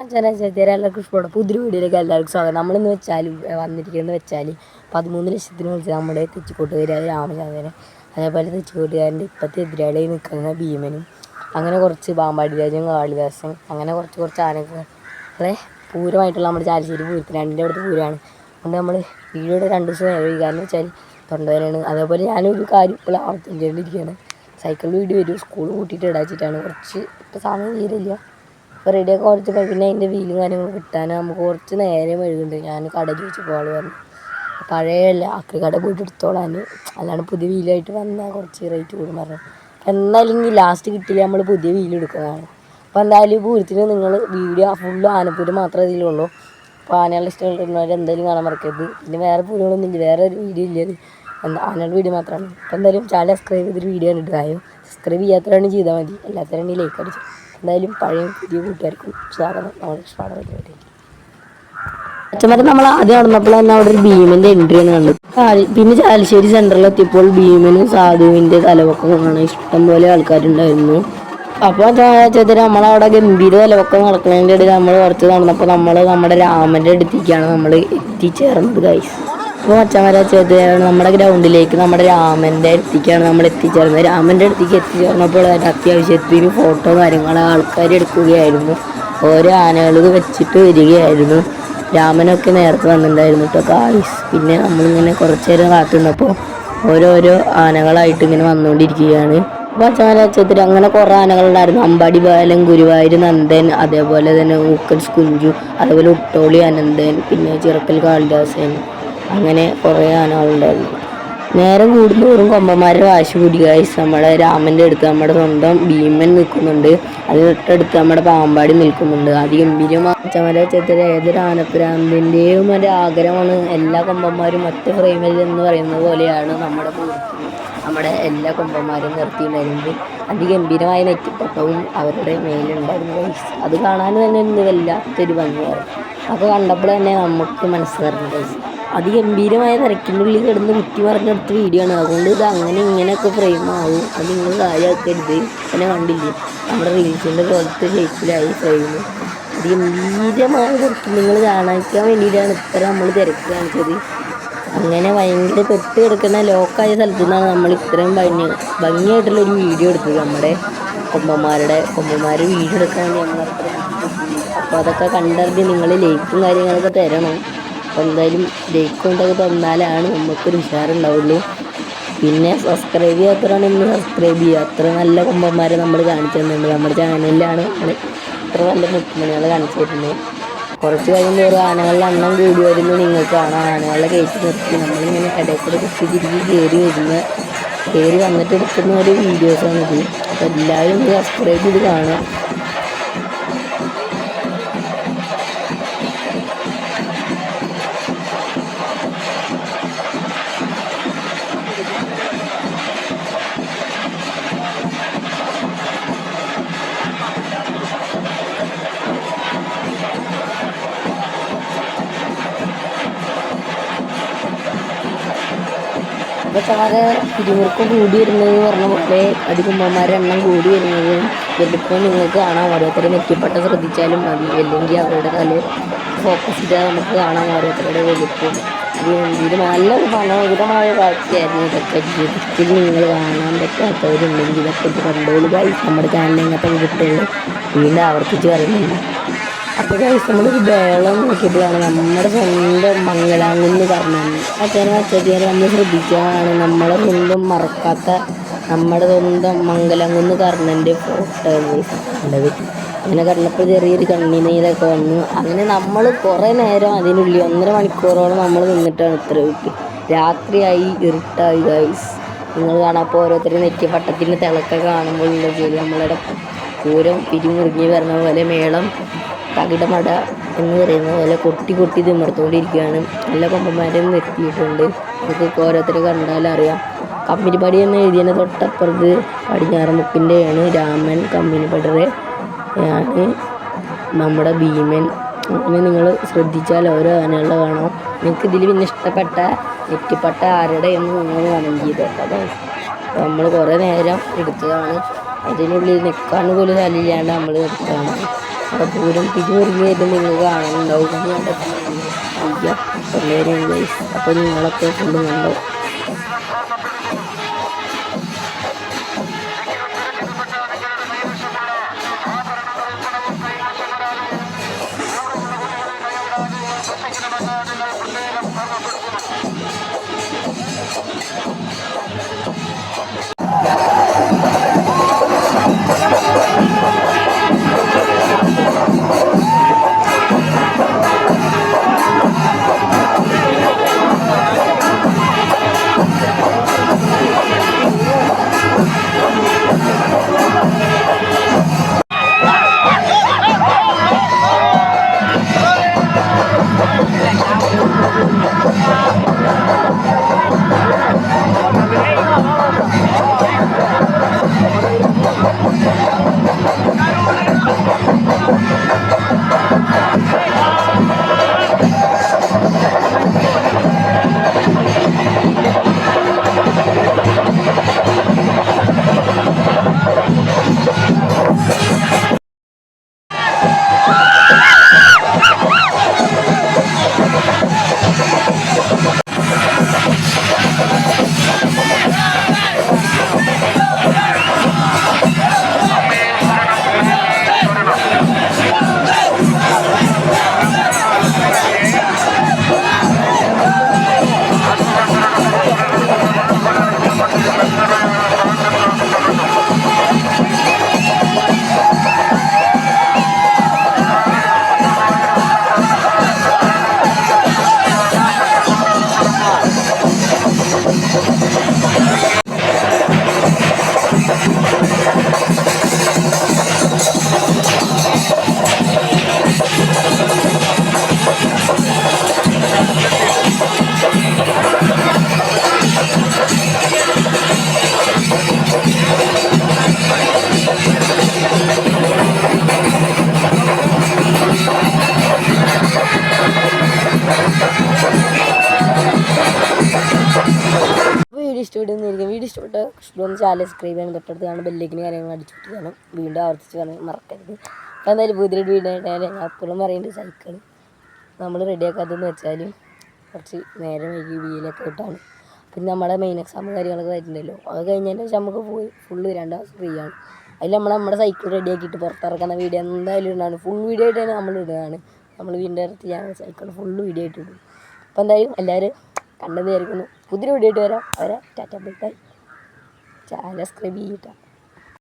എല്ലാവർക്കും ഇഷ്ടപ്പെടും. പുതിയൊരു വീഡിയോയിലേക്ക് എല്ലാവർക്കും സ്വാഗതം. നമ്മളിന്ന് വെച്ചാൽ വന്നിരിക്കുന്നത് വെച്ചാൽ പതിമൂന്ന് ലക്ഷത്തിന് വെച്ച് നമ്മുടെ തെച്ചിക്കോട്ടുകാരി രാമചന്ദ്രനെ അതേപോലെ തെച്ചിക്കോട്ടുകാരന്റെ ഇപ്പോഴത്തെ എതിരാളി നിൽക്കുന്ന ഭീമനും അങ്ങനെ കുറച്ച് പാമ്പാടി രാജൻ കാളിദാസൻ അങ്ങനെ കുറച്ച് കുറച്ച് ആനകളെ പൂരമായിട്ടുള്ള നമ്മുടെ ചാലശ്ശേരി പൂരത്തിന് രണ്ടിന്റെ അടുത്ത് പൂരമാണ്. അതുകൊണ്ട് നമ്മൾ വീഡിയോയുടെ രണ്ട് ദിവസം നേരം കാരണം വെച്ചാൽ തൊണ്ടവേനാണ് അതേപോലെ ഞാനൊരു കാര്യം ഇപ്പോൾ ആവർത്തിക്കേണ്ടിയിരിക്കുകയാണ് സൈക്കിൾ വീട് വരും സ്കൂൾ കൂട്ടിയിട്ട് ഇടാച്ചിട്ടാണ്. കുറച്ച് ഇപ്പോൾ സമയം തീരില്ല അപ്പോൾ കുറച്ച് പിന്നെ അതിന്റെ വീലും കാര്യങ്ങളും കിട്ടാൻ നമുക്ക് കുറച്ച് നേരം വഴുകുന്നുണ്ട് ഞാൻ കട ചോദിച്ചു പോകാൻ പറഞ്ഞു. പഴയ അല്ല അക്രി കട പോയിട്ട് എടുത്തോളാൻ. അല്ലാണ്ട് പുതിയ വീലായിട്ട് വന്നാൽ കുറച്ച് റേറ്റ് കൂടും പറഞ്ഞു. എന്നാലെങ്കിൽ ലാസ്റ്റ് കിട്ടില്ല നമ്മൾ പുതിയ വീൽ എടുക്കുന്നതാണ്. അപ്പോൾ എന്തായാലും പൂരത്തിന് നിങ്ങൾ വീഡിയോ ഫുള്ള് ആനപ്പൂര് മാത്രമേ ഇതിലുള്ളൂ. അപ്പോൾ ആനകളുടെ ഇഷ്ടമുള്ളവർ എന്തായാലും കാണാൻ മറക്കരുത്. പിന്നെ വേറെ പൂരങ്ങളൊന്നും ഇല്ല. വേറെ ഒരു വീഡിയോ ഇല്ല എന്താ ആനകളുടെ വീഡിയോ മാത്രമാണ്. അപ്പോൾ എന്തായാലും ചാനൽ സബ്സ്ക്രൈബ് ചെയ്തൊരു വീഡിയോ കണ്ടിട്ടായോ സബ്സ്ക്രൈബ് ചെയ്യാത്തവരാണ് ചെയ്താൽ മതി. എല്ലാത്തവരാണെങ്കിൽ ലൈക്ക് അടിച്ചു. എന്തായാലും പഴയ പുതിയ കൂട്ടുകാർക്കും സ്വാഗതം. നമ്മുടെ ഇഷ്ടമാണ് അച്ഛന്മാരെ നമ്മൾ ആദ്യം നടന്നപ്പോൾ തന്നെ അവിടെ ഒരു ഭീമന്റെ എൻട്രി ആണ് കണ്ടത്. പിന്നെ ചാലശ്ശേരി സെന്ററിൽ എത്തിയപ്പോൾ ഭീമനും സാധുവിന്റെ തലവൊക്കെ കാണാൻ ഇഷ്ടം പോലെ ആൾക്കാരുണ്ടായിരുന്നു. അപ്പോൾ ചേച്ചി നമ്മളവിടെ ഗംഭീര തലവൊക്കം നടക്കുന്നതിന്റെ ഇടയിൽ നമ്മൾ കുറച്ച് നടന്നപ്പോൾ നമ്മൾ നമ്മുടെ രാമന്റെ അടുത്തേക്കാണ് നമ്മൾ എത്തിച്ചേർന്നത് ഗൈസ് അപ്പോൾ മച്ചന്മാരെ ചേച്ചി നമ്മുടെ ഗ്രൗണ്ടിലേക്ക് നമ്മുടെ രാമന്റെ അടുത്തേക്കാണ് നമ്മൾ എത്തിച്ചേർന്നത്. രാമന്റെ അടുത്തേക്ക് എത്തിച്ചേർന്നപ്പോൾ അതിന്റെ അത്യാവശ്യത്തിന് ഫോട്ടോ കാര്യങ്ങൾ ആൾക്കാർ എടുക്കുകയായിരുന്നു. ഓരോ ആനകൾ വെച്ചിട്ട് വരികയായിരുന്നു. രാമനൊക്കെ നേരത്തെ വന്നിട്ടുണ്ടായിരുന്നു കേട്ടോ കായ്സ് പിന്നെ നമ്മളിങ്ങനെ കുറച്ച് നേരം കാത്തുനിന്നപ്പോൾ ഓരോരോ ആനകളായിട്ട് ഇങ്ങനെ വന്നുകൊണ്ടിരിക്കുകയാണ്. അപ്പോൾ അച്ഛനച്ചത്തിൽ അങ്ങനെ കുറേ ആനകളുണ്ടായിരുന്നു അമ്പാടി ബാലൻ ഗുരുവായൂർ നന്ദൻ അതേപോലെ തന്നെ ഊക്കൻസ് കുഞ്ചു അതേപോലെ ഉട്ടോളി അനന്തൻ പിന്നെ ചിറക്കൽ കാളിദാസൻ. അങ്ങനെ കുറേ ആനകളുണ്ടായിരുന്നു. നേരം കൂടുന്തോറും കൊമ്പന്മാരുടെ വാശി കൂടി ഗൈസ് നമ്മുടെ രാമന്റെ അടുത്ത് നമ്മുടെ സ്വന്തം ഭീമൻ നിൽക്കുന്നുണ്ട്. അത് തൊട്ടടുത്ത് നമ്മുടെ പാമ്പാടി നിൽക്കുന്നുണ്ട്. അതിഗംഭീരമായ ചമരച്ചത്തിൽ ഏതൊരു ആനപ്രാന്തിന്റെയും ഒരു ആഗ്രഹമാണ് എല്ലാ കൊമ്പന്മാരും ഒറ്റ ഫ്രെയിമിൽ എന്ന് പറയുന്നത് പോലെയാണ് നമ്മുടെ നമ്മുടെ എല്ലാ കൊമ്പന്മാരും നിർത്തിയിട്ടുണ്ടായിരുന്നത് അതിഗംഭീരമായ നെറ്റിപ്പട്ടവും അവരുടെ മേലുണ്ടായിരുന്നു അത് കാണാൻ തന്നെ എന്ത് വല്ലാത്തൊരു ഭംഗിയായിരുന്നു. അപ്പോൾ കണ്ടപ്പോൾ തന്നെ നമുക്ക് മനസ്സിലായിരുന്നു അതിഗംഭീരമായ നിരക്കിനുള്ളിൽ കിടന്ന് കുറ്റി പറഞ്ഞെടുത്ത വീഡിയോ ആണ്. അതുകൊണ്ട് ഇത് അങ്ങനെ ഇങ്ങനെയൊക്കെ ഫ്രെയിം ആവും. അത് നിങ്ങൾ കാര്യമാക്കരുത്. എന്നെ കണ്ടില്ലേ? നമ്മുടെ റീൽസിന്റെ പോലത്തെ ഷേപ്പിലായി ഫ്രെയിം അതിഗംഭീരമായ തിരക്ക് നിങ്ങൾ കാണാൻ വേണ്ടിയിട്ടാണ് ഇത്ര നമ്മൾ തിരക്ക് കാണിച്ചത്. അങ്ങനെ ഭയങ്കര പെട്ട് കിടക്കുന്ന ലോക്കായ സ്ഥലത്തു നിന്നാണ് നമ്മൾ ഇത്രയും ഭംഗി ഭംഗിയായിട്ടുള്ള ഒരു വീഡിയോ എടുത്തത്. നമ്മുടെ കൊമ്പന്മാരുടെ കൊമ്പന്മാർ വീഡിയോ എടുക്കാൻ വേണ്ടി നമ്മൾ അപ്പോൾ അതൊക്കെ കണ്ടറിഞ്ഞ് നിങ്ങൾ ലൈക്കും കാര്യങ്ങളൊക്കെ തരണം. അപ്പോൾ എന്തായാലും ലൈക്ക് കൊണ്ടൊക്കെ തന്നാലാണ് നമുക്കൊരു ഉഷാറുണ്ടാവുള്ളൂ. പിന്നെ സബ്സ്ക്രൈബ് ചെയ്യാത്തവരാണ് ഇന്ന് സബ്സ്ക്രൈബ് ചെയ്യുക. അത്ര നല്ല കുമ്പന്മാരെ നമ്മൾ കാണിച്ചു തന്നിട്ടുണ്ട്. നമ്മുടെ ചാനലിലാണ് നമ്മൾ ഇത്ര നല്ല മുത്തുമണികൾ കാണിച്ചു തരുന്നത്. കുറച്ച് കഴിയുമ്പോൾ ആനകളുടെ എണ്ണം കൂടി വരുന്നു. നിങ്ങൾക്ക് കാണാം ആനകളെ കയറ്റി നിർത്തി. നമ്മളിങ്ങനെ ഇടയിൽ കൂടെ കുത്തി തിരികെ കയറി വരുന്ന കയറി വന്നിട്ട് എടുക്കുന്ന ഒരു വീഡിയോസാണിത് അപ്പോൾ എല്ലാവരും സബ്സ്ക്രൈബ് ചെയ്ത് കാണുക. അപ്പോൾ സാറ് പിരിമുറുക്കം കൂടി വരുന്നത് പറഞ്ഞ പോലെ. അധികമ്മമാരുടെ എണ്ണം കൂടി വരുന്നത് വലുപ്പം നിങ്ങൾക്ക് കാണാം. ഓരോരുത്തരെ നെറ്റിപ്പട്ട ശ്രദ്ധിച്ചാലും മതി. അല്ലെങ്കിൽ അവരുടെ തല ഫോക്കസ് ചെയ്താൽ നമുക്ക് കാണാം ഓരോരുത്തരുടെ വലുപ്പം. അത് എന്തെങ്കിലും നല്ല മനോഹരമായ കാഴ്ചയായിരുന്നു ഇതൊക്കെ. ജീവിതത്തിൽ നിങ്ങൾ കാണാൻ പറ്റാത്തവരുണ്ടെങ്കിൽ ഇതൊക്കെ കണ്ടോളുക നമ്മുടെ ചാനലിൽ ഇങ്ങനത്തെ കിട്ടുള്ളൂ വീണ്ടും ആവർത്തിച്ച് പറയുന്നില്ല അപ്പോൾ കഴിച്ച് നമ്മളൊരു ബേളം നോക്കിയപ്പോഴാണ് നമ്മുടെ സ്വന്തം മംഗലാംകുന്ന് പറഞ്ഞത്. അച്ഛനും അച്ഛനും നമ്മൾ ശ്രദ്ധിക്കുകയാണ്. നമ്മളെ സ്വന്തം മറക്കാത്ത നമ്മുടെ സ്വന്തം മംഗലാങ്ങെന്ന് കർണന്റെ ഫോട്ടോ കണ്ടത്? അങ്ങനെ കണ്ടപ്പോൾ ചെറിയൊരു കണ്ണീനയിലൊക്കെ വന്നു. അങ്ങനെ നമ്മൾ കുറേ നേരം അതിനുള്ളിൽ ഒന്നര മണിക്കൂറോളം നമ്മൾ നിന്നിട്ടാണ് ഇത്ര വിട്ട് രാത്രിയായി ഇരുട്ടായി ഗൈസ് നിങ്ങൾ കാണാപ്പോൾ ഓരോരുത്തരും നെറ്റി പട്ടത്തിന്റെ തിളക്ക കാണുമ്പോൾ ഉള്ള ജോലി നമ്മളുടെ പൂരം പിരിമുറുങ്ങി വരുന്ന പോലെ മേളം തകിടമട എന്ന് പറയുന്ന പോലെ കൊട്ടി കൊട്ടി തിമർത്തുകൊണ്ടിരിക്കുകയാണ്. നല്ല കൊമ്പന്മാരും എത്തിയിട്ടുണ്ട് നമുക്ക് ഓരോരുത്തരെ കണ്ടാലറിയാം കമ്പനിപ്പടി എന്ന് എഴുതിയതിന് തൊട്ടപ്പുറത്ത് പടിഞ്ഞാറമുക്കിന്റെയാണ് രാമൻ കമ്പനിപ്പടറെ ആണ് നമ്മുടെ ഭീമൻ. അങ്ങനെ നിങ്ങൾ ശ്രദ്ധിച്ചാൽ ഓരോ ആനകളുടെ കാണാം. നിങ്ങൾക്ക് ഇതിൽ പിന്നെ ഇഷ്ടപ്പെട്ട നെറ്റിപ്പട്ട ആരുടെ എന്ന് നിങ്ങൾ കമന്റ് ചെയ്തേക്കാം നമ്മൾ കുറേ നേരം എടുത്തതാണ്. അതിനുള്ളിൽ നിൽക്കാൻ പോലും സ്ഥലമില്ലാണ്ട് നമ്മൾ എടുത്തതാണ് അവിടെ ദൂരം തിരുവരുങ്ങി വരുന്നത് നിങ്ങൾ കാണുന്നുണ്ടാവും അയ്യ അപ്പം ഗൈസ് അപ്പോൾ നിങ്ങളൊക്കെ ഫുള്ള് ഇഷ്ടപ്പെടുന്ന ചാനൽ സബ്സ്ക്രൈബ് ചെയ്യണം തൊട്ടടുത്ത് കാണും ബെല്ലിക്കിന് കാര്യങ്ങൾ അടിച്ചിട്ട് കാണും. വീണ്ടും ആവർത്തിച്ച് കാണാൻ മറക്കരുത്. അപ്പോൾ എന്തായാലും പുതിയ വീഡിയോ ഞാൻ അപ്പോഴും പറയുന്നുണ്ട് സൈക്കിൾ നമ്മൾ റെഡിയാക്കാത്തതെന്ന് വെച്ചാൽ കുറച്ച് നേരം വൈകി വീലൊക്കെ ഇട്ടാണ്. പിന്നെ നമ്മുടെ മെയിൻ എക്സാം കാര്യങ്ങളൊക്കെ വരുന്നുണ്ടല്ലോ. അത് കഴിഞ്ഞതിന് ശേഷം നമുക്ക് പോയി ഫുള്ള് രണ്ട് ദിവസം ഫ്രീ ആണ്. അതിൽ നമ്മൾ നമ്മുടെ സൈക്കിൾ റെഡിയാക്കിയിട്ട് പുറത്തിറക്കുന്ന വീഡിയോ എന്തായാലും ഇടാണ് ഫുൾ വീഡിയോ ആയിട്ടാണ് നമ്മൾ ഇടുകയാണ് നമ്മൾ വീടിന്റെ അടുത്ത് ഞാൻ സൈക്കിൾ ഫുള്ള് വീഡിയോ ആയിട്ട് ഇടും. അപ്പോൾ എന്തായാലും എല്ലാവരും കണ്ടെന്ന് വിചാരിക്കുന്നു. പുതിയ വീഡിയോ ആയിട്ട് വരാം. അവരെ ടാറ്റാ ബൈ ബൈ. സബ്സ്ക്രൈബ് ചെയ്യട്ടോ